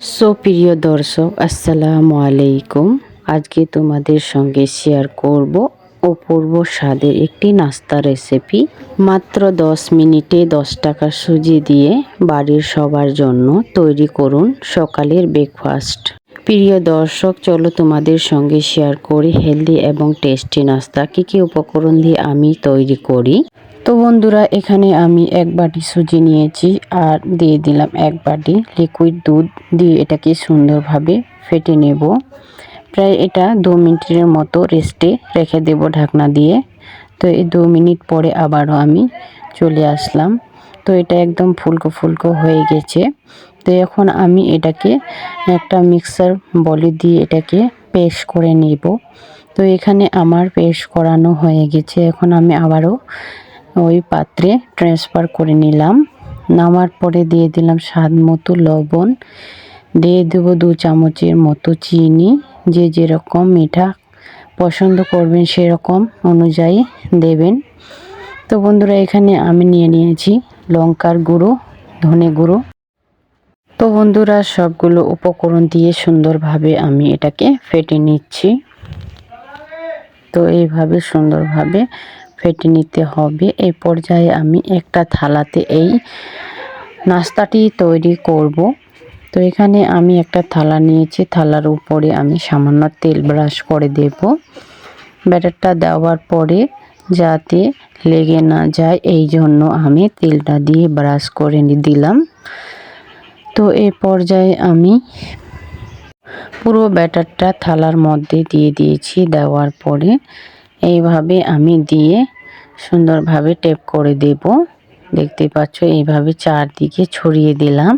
So প্রিয় দর্শক, আসসালামু আলাইকুম। আজকে তোমাদের সঙ্গে শেয়ার করব অপূর্ব স্বাদের একটি নাস্তা রেসিপি মাত্র 10 মিনিটে 10 টাকা সুজি দিয়ে বাড়ির সবার জন্য তৈরি করুন সকালের ব্রেকফাস্ট প্রিয় দর্শক, চলো তোমাদের সঙ্গে শেয়ার করি হেলদি এবং টেস্টি নাস্তা। কী কী উপকরণ দিয়ে আমি তৈরি করি? তো বন্ধুরা, এখানে আমি এক বাটি সুজি নিয়েছি আর দিয়ে দিলাম এক বাটি লিকুইড দুধ দিয়ে এটাকে সুন্দরভাবে ফেটে নেব। প্রায় এটা দু মিনিটের মতো রেস্টে রেখে দেব ঢাকনা দিয়ে। তো এই দু মিনিট পরে আবারও আমি চলে আসলাম। তো এটা একদম ফুলকো ফুলকো হয়ে গেছে। তো এখন আমি এটাকে একটা মিক্সার বলি দিয়ে এটাকে পেস্ট করে নেব। তো এখানে আমার পেস্ট করানো হয়ে গেছে। এখন আমি আবারও ওই পাত্রে ট্রান্সফার করে নিলাম। নামার পরে দিয়ে দিলাম স্বাদ মতো লবণ। দিয়ে দেবো দু চামচের মতো চিনি। যে যেরকম মিঠা পছন্দ করবেন সেরকম অনুযায়ী দেবেন। তো বন্ধুরা, এখানে আমি নিয়ে নিয়েছি লঙ্কার গুঁড়ো, ধনে গুঁড়ো। তো বন্ধুরা, সবগুলো উপকরণ দিয়ে সুন্দরভাবে আমি এটাকে ফেটে নিচ্ছি। তো এইভাবে সুন্দরভাবে ফেটে নিতে হবে। এই পর্যায়ে আমি একটা থালাতে এই নাস্তাটি তৈরি করব। তো এখানে আমি একটা থালা নিয়েছি। থালার উপরে আমি সামান্য তেল ব্রাশ করে দেব। ব্যাটারটা দেওয়ার পরে যাতে লেগে না যায়, এই জন্য আমি তেলটা দিয়ে ব্রাশ করে দিলাম। তো এই পর্যায়ে আমি পুরো ব্যাটারটা থালার মধ্যে দিয়ে দিয়েছি। দেওয়ার পরে এইভাবে আমি দিয়ে সুন্দরভাবে টেপ করে দেব। দেখতে পাচ্ছ, এইভাবে চারদিকে ছড়িয়ে দিলাম।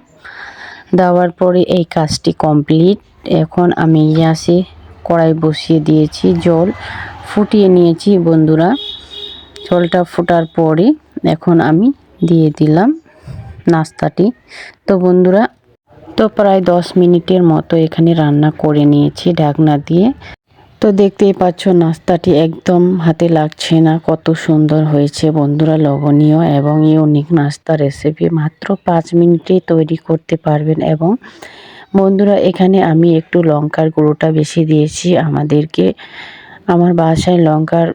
দেওয়ার পরে এই কাজটি কমপ্লিট। এখন আমি গ্যাসে কড়াই বসিয়ে দিয়েছি, জল ফুটিয়ে নিয়েছি বন্ধুরা। জলটা ফোটার পরে এখন আমি দিয়ে দিলাম নাস্তাটি। তো বন্ধুরা, তো প্রায় দশ মিনিটের মতো এখানে রান্না করে নিয়েছি ঢাকনা দিয়ে। তো দেখতেই পাচ্ছ, নাস্তাটি একদম হাতে লাগছে না। কত সুন্দর হয়েছে বন্ধুরা, লবণীয় এবং ইউনিক নাস্তা রেসিপি মাত্র পাঁচ মিনিটে তৈরি করতে পারবেন এবং বন্ধুরা, এখানে আমি একটু লঙ্কার গুঁড়োটা বেশি দিয়েছি আমাদেরকে। আমার বাসায় লঙ্কার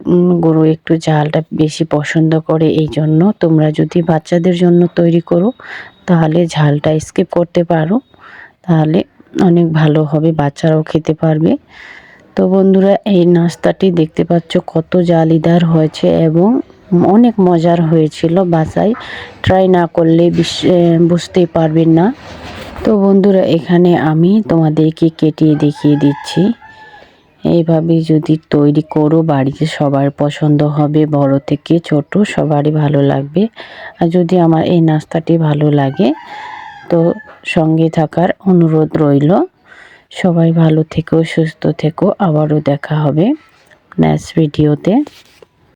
গুঁড়ো একটু ঝালটা বেশি পছন্দ করে এই জন্য। তোমরা যদি বাচ্চাদের জন্য তৈরি করো, তাহলে ঝালটা স্কিপ করতে পারো। তাহলে অনেক ভালো হবে, বাচ্চারাও খেতে পারবে। তো বন্ধুরা, এই নাস্তাটি দেখতে পাচ্ছ কত জালিদার হয়েছে এবং অনেক মজার হয়েছিল বাসায়। ট্রাই না করলে বুঝতেই পারবেন না। তো বন্ধুরা, এখানে আমি তোমাদেরকে কেটে দেখিয়ে দিচ্ছি। এইভাবে যদি তৈরি করো, বাড়িতে সবার পছন্দ হবে, বড় থেকে ছোট, সবারই ভালো লাগবে। আর যদি আমার এই নাস্তাটি ভালো লাগে, তো সঙ্গে থাকার অনুরোধ রইল। সবাই ভালো থেকো সুস্থ থেকো। আবারও দেখা হবে নেক্সট ভিডিওতে